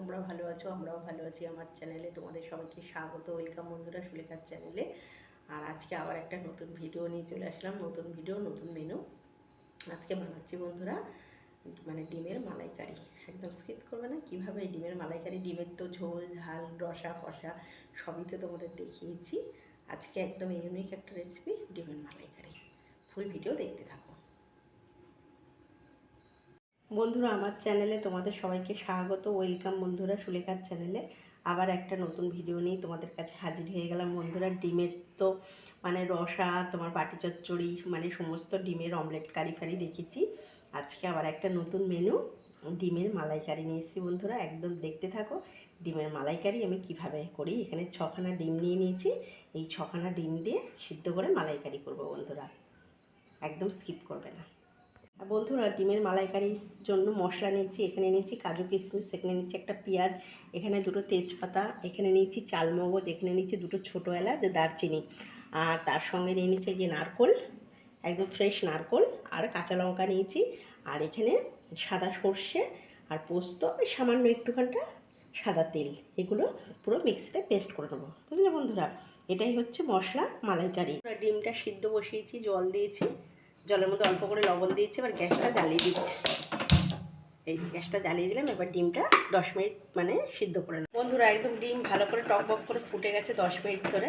তোমরা ভালো আছো, আমরাও ভালো আছি। আমার চ্যানেলে তোমাদের সবাইকে স্বাগত, ওয়েলকাম বন্ধুরা সুলেখার চ্যানেলে। আর আজকে আবার একটা নতুন ভিডিও নিয়ে চলে আসলাম, নতুন ভিডিও, নতুন মেনু আজকে বানাচ্ছি বন্ধুরা মানে ডিমের মালাইকারি। একদম স্কিপ করবে না, কীভাবে ডিমের মালাইকারি? ডিমের তো ঝোল, ঝাল, রসা, কষা, সবই তো তোমাদের দেখিয়েছি। আজকে একদম ইউনিক একটা রেসিপি ডিমের মালাইকারি। ফুল ভিডিও দেখতে থাকো। বন্ধুরা, আমার চ্যানেলে তোমাদের সবাইকে স্বাগত। ওয়েলকাম বন্ধুরা, সুলেখার চ্যানেলে। আবার একটা নতুন ভিডিও নিয়ে তোমাদের কাছে হাজির হয়ে গেলাম বন্ধুরা। ডিমের তো মানে রসা, তোমার বাটি চচ্চড়ি মানে সমস্ত ডিমের অমলেট কারি ফারি দেখেছি। আজকে আবার একটা নতুন মেনু ডিমের মালাইকারি নিয়ে এসেছি বন্ধুরা। একদম দেখতে থাকো, ডিমের মালাইকারি আমি কীভাবে করি। এখানে ছখানা ডিম নিয়ে নিয়েছি। এই ছখানা ডিম দিয়ে সিদ্ধ করে মালাইকারি করব বন্ধুরা। একদম স্কিপ করবে না। বন্ধুরা ডিমের মালাইকারির জন্য মশলা নিয়েছি, এখানে নিয়েছি কাজু কিশমিশ, এখানে নিয়েছি একটা পেঁয়াজ, এখানে দুটো তেজপাতা, এখানে নিয়েছি চালমগজ, এখানে নিয়েছি দুটো ছোটো এলাচ, দারচিনি। আর তার সঙ্গে নিয়ে নিয়েছি যে নারকোল, একদম ফ্রেশ নারকোল, আর কাঁচা লঙ্কা নিয়েছি, আর এখানে সাদা সর্ষে আর পোস্ত সামান্য একটুখানটা সাদা তেল, এগুলো পুরো মিক্সিতে পেস্ট করে নেব। বুঝলে বন্ধুরা? এটাই হচ্ছে মশলা মালাইকারি। ডিমটা সিদ্ধ বসিয়েছি, জল দিয়েছি। জলের মধ্যে অল্প করে লবণ দিয়েছি, এবার গ্যাসটা জ্বালিয়ে দিচ্ছি। এই গ্যাসটা জ্বালিয়ে দিলাম, এবার ডিমটা দশ মিনিট মানে সিদ্ধ করে নেব। বন্ধুরা, একদম ডিম ভালো করে টক বক করে ফুটে গেছে দশ মিনিট ধরে।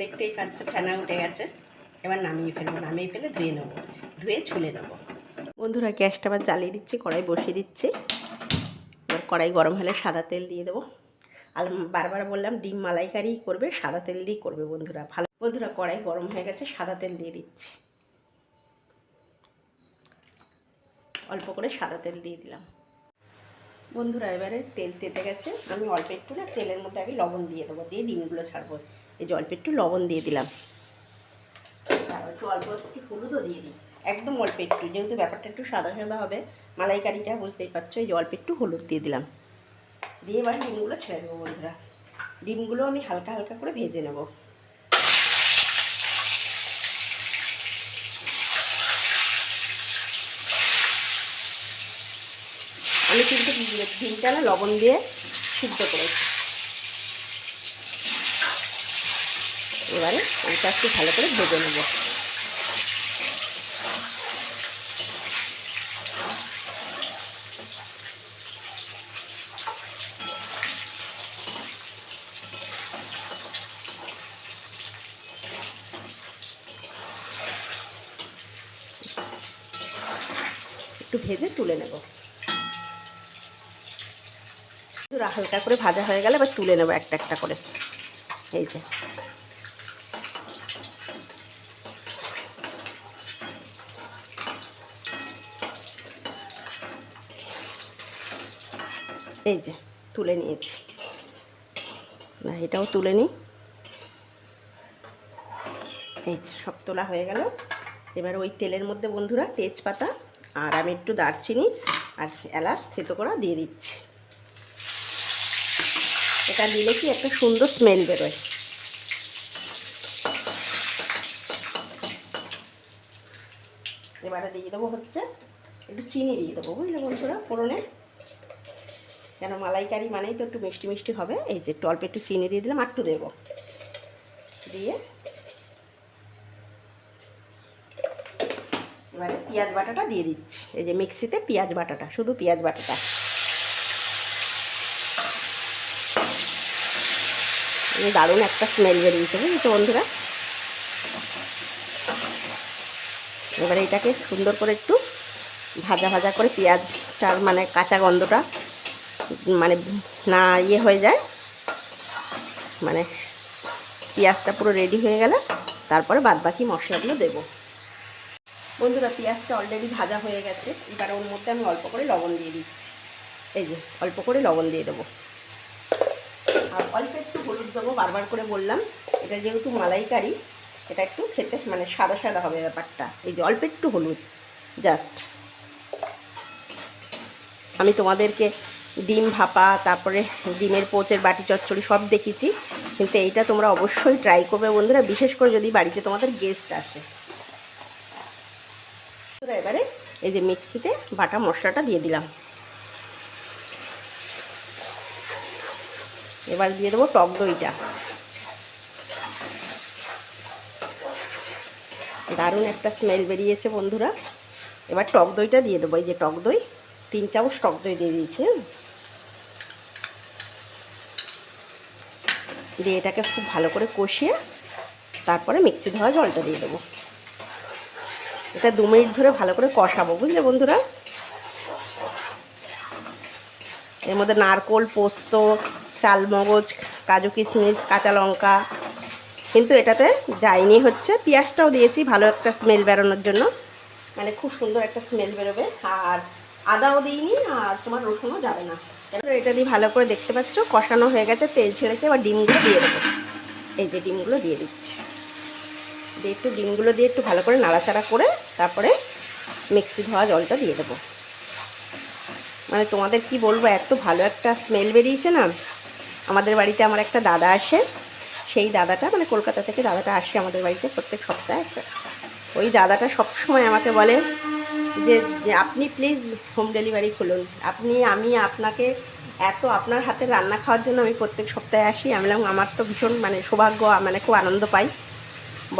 দেখতেই পাচ্ছে, ফেনা উঠে গেছে। এবার নামিয়ে ফেলব, নামিয়ে ফেলে ধুয়ে নেব, ধুয়ে ছুলে নেব। বন্ধুরা, গ্যাসটা আবার জ্বালিয়ে দিচ্ছি, কড়াই বসিয়ে দিচ্ছি। এবার কড়াই গরম হলে সাদা তেল দিয়ে দেবো। আর বারবার বললাম, ডিম মালাইকারি করবে, সাদা তেল দিয়ে করবে বন্ধুরা, ভালো। বন্ধুরা, কড়াই গরম হয়ে গেছে, সাদা তেল দিয়ে দিচ্ছি। অল্প করে সাদা তেল দিয়ে দিলাম। বন্ধুরা, এবারে তেল তেতে গেছে। আমি অল্প একটু না তেলের মধ্যে আগে লবণ দিয়ে দেবো, দিয়ে ডিমগুলো ছাড়বো। এই যে অল্প একটু লবণ দিয়ে দিলাম। আর একটু অল্প একটু হলুদও দিয়ে দিই। একদম অল্প একটু, যেহেতু ব্যাপারটা একটু সাদা সাদা হবে, মালাইকারিটা বুঝতেই পারছ, এই যে অল্প একটু হলুদ দিয়ে দিলাম। দিয়ে এবার ডিমগুলো ছেড়ে দেবো বন্ধুরা। ডিমগুলো আমি হালকা হালকা করে ভেজে নেব। আমি কিন্তু ডিমটা না লবণ দিয়ে সিদ্ধ করেছি। এবারে ওইটা একটু ভালো করে ভেজে নেব। একটু ভেজে তুলে নেব। হালকা করে ভাজা হয়ে গেলে এবার তুলে নেব একটা একটা করে। এই যে। এই যে, তুলে নিয়েছি। না, এটাও তুলে নিই। এই যে, সব তোলা হয়ে গেল। এবার ওই তেলের মধ্যে বন্ধুরা, তেজপাতা আর আমি একটু দারচিনি আর এলাচ থেতো করা দিয়ে দিচ্ছি। এটা দিলে কি একটা সুন্দর স্মেল বেরোয়। এবারে দিয়ে দেবো হচ্ছে একটু চিনি দিয়ে দেবো, বুঝলে বন্ধুরা? ফোড়নে। কেন মালাইকারি মানেই তো একটু মিষ্টি মিষ্টি হবে। এই যে একটু অল্প একটু চিনি দিয়ে দিলাম একটু দেবো। দিয়ে এবারে পেঁয়াজ বাটাটা দিয়ে দিচ্ছি। এই যে মিক্সিতে পেঁয়াজ বাটাটা, শুধু পেঁয়াজ বাটাটা। দারুণ একটা স্মেল বেরিয়েছে, বুঝেছ বন্ধুরা? এবারে এটাকে সুন্দর করে একটু ভাজা ভাজা করে পেঁয়াজটার মানে কাঁচা গন্ধটা মানে না ইয়ে হয়ে যায়। মানে পেঁয়াজটা পুরো রেডি হয়ে গেলে তারপরে বাদবাকি মশলাগুলো দেব। বন্ধুরা, পেঁয়াজটা অলরেডি ভাজা হয়ে গেছে। এবার ওর মধ্যে আমি অল্প করে লবণ দিয়ে দিচ্ছি। এই যে, অল্প করে লবণ দিয়ে দেবো। আর অল্প একটু দেবো বারবার করে বললাম, এটা যেহেতু মালাইকারি, এটা একটু খেতে মানে সাদা সাদা হবে ব্যাপারটা। এই যে অল্প একটু হলুদ, জাস্ট। আমি তোমাদেরকে ডিম ভাপা, তারপরে ডিমের পোচের বাটি চচ্চড়ি সব দেখেছি কিন্তু এইটা তোমরা অবশ্যই ট্রাই করবে বন্ধুরা, বিশেষ করে যদি বাড়িতে তোমাদের গেস্ট আসে। এবারে এই যে মিক্সিতে বাটা মশলাটা দিয়ে দিলাম। এবার দিয়ে দেবো টক দইটা। দারুণ একটা স্মেল বেরিয়েছে বন্ধুরা। এবার টক দইটা দিয়ে দেবো। এই যে টক দই, তিন চামচ টক দই দিয়ে দিয়েছি হ্যাঁ? দিয়ে এটাকে খুব ভালো করে কষিয়ে তারপরে মিক্সি ধোয়া জলটা দিয়ে দেবো। এটা দু মিনিট ধরে ভালো করে কষাবো, বুঝলে বন্ধুরা? এর মধ্যে নারকোল, পোস্ত চালমগজ কাজু কিশমিশ কাঁচা লঙ্কা। কিন্তু এটাতে যায়নি হচ্ছে। পেঁয়াজটাও দিয়েছি, ভালো একটা স্মেল বেরোনোর জন্য। মানে খুব সুন্দর একটা স্মেল বেরোবে। আর আদাও দিইনি, আর তোমার রসুনও যাবে না। এটা দিয়ে ভালো করে দেখতে পাচ্ছ, কষানো হয়ে গেছে, তেল ছেড়েছে এবার ডিমগুলো দিয়ে দেবো। এই যে ডিমগুলো দিয়ে দিচ্ছি। দিয়ে একটু ডিমগুলো দিয়ে একটু ভালো করে নাড়াচাড়া করে তারপরে মিক্সি ধোয়া জলটা দিয়ে দেবো। মানে তোমাদের কি বলব, এত ভালো একটা স্মেল বেরিয়েছে না। আমাদের বাড়িতে আমার একটা দাদা আসে, সেই দাদাটা মানে কলকাতা থেকে দাদাটা আসে আমাদের বাড়িতে প্রত্যেক সপ্তাহে ওই দাদাটা সবসময় আমাকে বলে যে আপনি প্লিজ হোম ডেলিভারি খুলুন। আপনি, আমি আপনাকে এত আপনার হাতে রান্না খাওয়ার জন্য আমি প্রত্যেক সপ্তাহে আসি। আমি আমার তো ভীষণ মানে সৌভাগ্য মানে খুব আনন্দ পাই।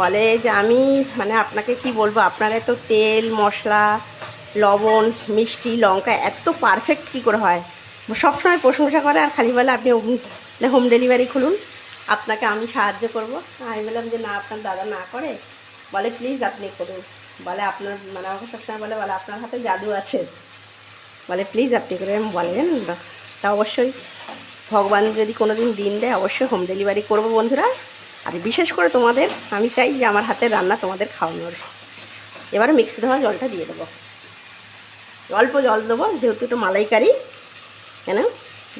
বলে যে, আমি মানে আপনাকে কি বলব, আপনার এত তেল, মশলা, লবণ, মিষ্টি, লঙ্কা এত পারফেক্ট কী করে হয়? সবসময় প্রশংসা করে আর খালি বলে আপনি হোম ডেলিভারি খুলুন। আপনাকে আমি সাহায্য করব। আমি বললাম যে, না, আপনার দাদা না করে। বলে, প্লিজ আপনি করুন। বলে, আপনার মানে আমাকে সবসময় বলে বলে, আপনার হাতে জাদু আছে। বলে, প্লিজ আপনি করে আমি বলে, জানেন তা? অবশ্যই ভগবান যদি কোনো দিন দিন দেয়, অবশ্যই হোম ডেলিভারি করব বন্ধুরা। আর বিশেষ করে তোমাদের, আমি চাই যে আমার হাতের রান্না তোমাদের খাওয়ানোর। এবারে মিক্সি ধোয়া জলটা দিয়ে দেবো। অল্প জল দেবো, যেহেতু একটু মালাইকারি। কেন?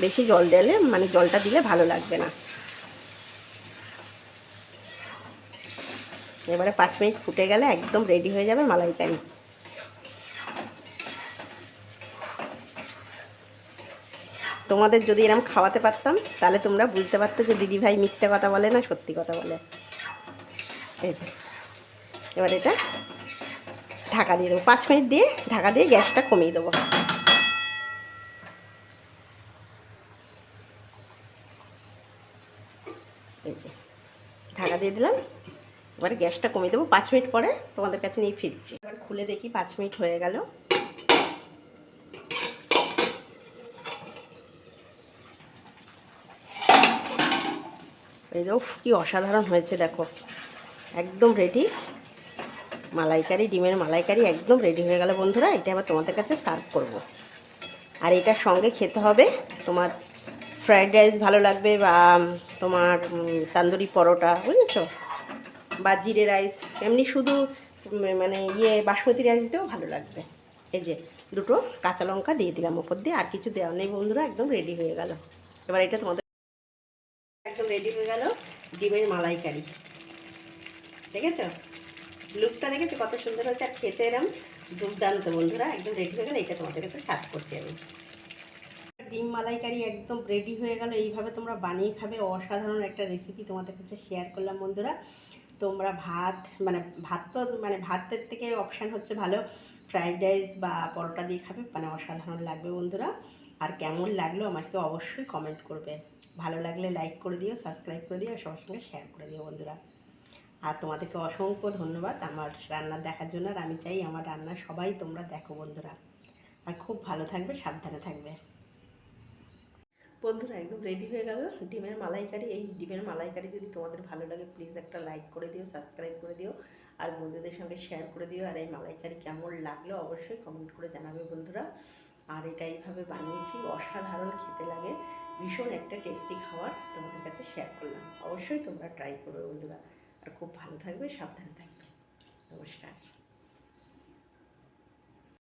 বেশি জল দিলে মানে জলটা দিলে ভালো লাগবে না। এবারে পাঁচ মিনিট ফুটে গেলে একদম রেডি হয়ে যাবে মালাইকারি তোমাদের যদি এরকম খাওয়াতে পারতাম, তাহলে তোমরা বুঝতে পারতো যে দিদিভাই মিথ্যে কথা বলে না, সত্যি কথা বলে। এবার এটা ঢাকা দিয়ে দেবো। পাঁচ মিনিট দিয়ে ঢাকা দিয়ে গ্যাসটা কমিয়ে দেবো এই যে ঢাকা দিয়ে দিলাম। এবারে গ্যাসটা কমিয়ে দেবো। পাঁচ মিনিট পরে তোমাদের কাছে নিয়ে ফিরছি। এবার খুলে দেখি, পাঁচ মিনিট হয়ে গেল। এই দেখো কি অসাধারণ হয়েছে, দেখো। একদম রেডি মালাইকারি, ডিমের মালাইকারি একদম রেডি হয়ে গেল বন্ধুরা। এটা আবার তোমাদের কাছে সার্ভ করব। আর এটার সঙ্গে খেতে হবে তোমার ফ্রায়েড রাইস ভালো লাগবে বা তোমার তান্দুরি পরোটা, বুঝেছ? বা জিরে রাইস এমনি শুধু মানে ইয়ে বাসমতি রাইস দিতেও ভালো লাগবে। এই যে দুটো কাঁচা লঙ্কা দিয়ে দিলাম ওপর দিয়ে, আর কিছু দেওয়া নেই বন্ধুরা, একদম রেডি হয়ে গেল। এবার এটা তোমাদের একদম রেডি হয়ে গেল ডিমের মালাইকারি। দেখেছ? লুকটা দেখেছ? কত সুন্দর হচ্ছে আর খেতে এরম দুর্দান্ত বন্ধুরা, একদম রেডি হয়ে গেলে, এটা তোমাদের কাছে সার্ভ করছি আমি। ডিম মালাইকারি একদম রেডি হয়ে গেল। এইভাবে তোমরা বানিয়ে খাবে। অসাধারণ একটা রেসিপি তোমাদের কাছে শেয়ার করলাম বন্ধুরা। তোমরা ভাত মানে ভাত তো মানে ভাতের থেকে অপশান হচ্ছে ভালো। ফ্রাইড রাইস বা পরোটা দিয়ে খাবে মানে অসাধারণ লাগবে বন্ধুরা। আর কেমন লাগল আমাকে অবশ্যই কমেন্ট করবে। ভালো লাগলে লাইক করে দিও সাবস্ক্রাইব করে দিও সবার সঙ্গে শেয়ার করে দিও বন্ধুরা। আর তোমাদেরকে অসংখ্য ধন্যবাদ আমার রান্না দেখার জন্য। আর আমি চাই আমার রান্না সবাই তোমরা দেখো বন্ধুরা। আর খুব ভালো থাকবে, সাবধানে থাকবে। বন্ধুরা, একদম রেডি হয়ে গেল। ডিমের মালাইকারি, এই ডিমের মালাইকারি যদি তোমাদের ভালো লাগে প্লিজ একটা লাইক করে দিও সাবস্ক্রাইব করে দিও, আর বন্ধুদের সঙ্গে শেয়ার করে দিও, আর এই মালাইকারি কেমন লাগল অবশ্যই কমেন্ট করে জানাবে বন্ধুরা। আর এটা এইভাবে বানিয়েছি, অসাধারণ খেতে লাগে, ভীষণ একটা টেস্টি খাবার তোমাদের কাছে শেয়ার করলাম। অবশ্যই তোমরা ট্রাই করবে বন্ধুরা। আর খুব ভালো থাকবে, সাবধানে থাকবে। নমস্কার।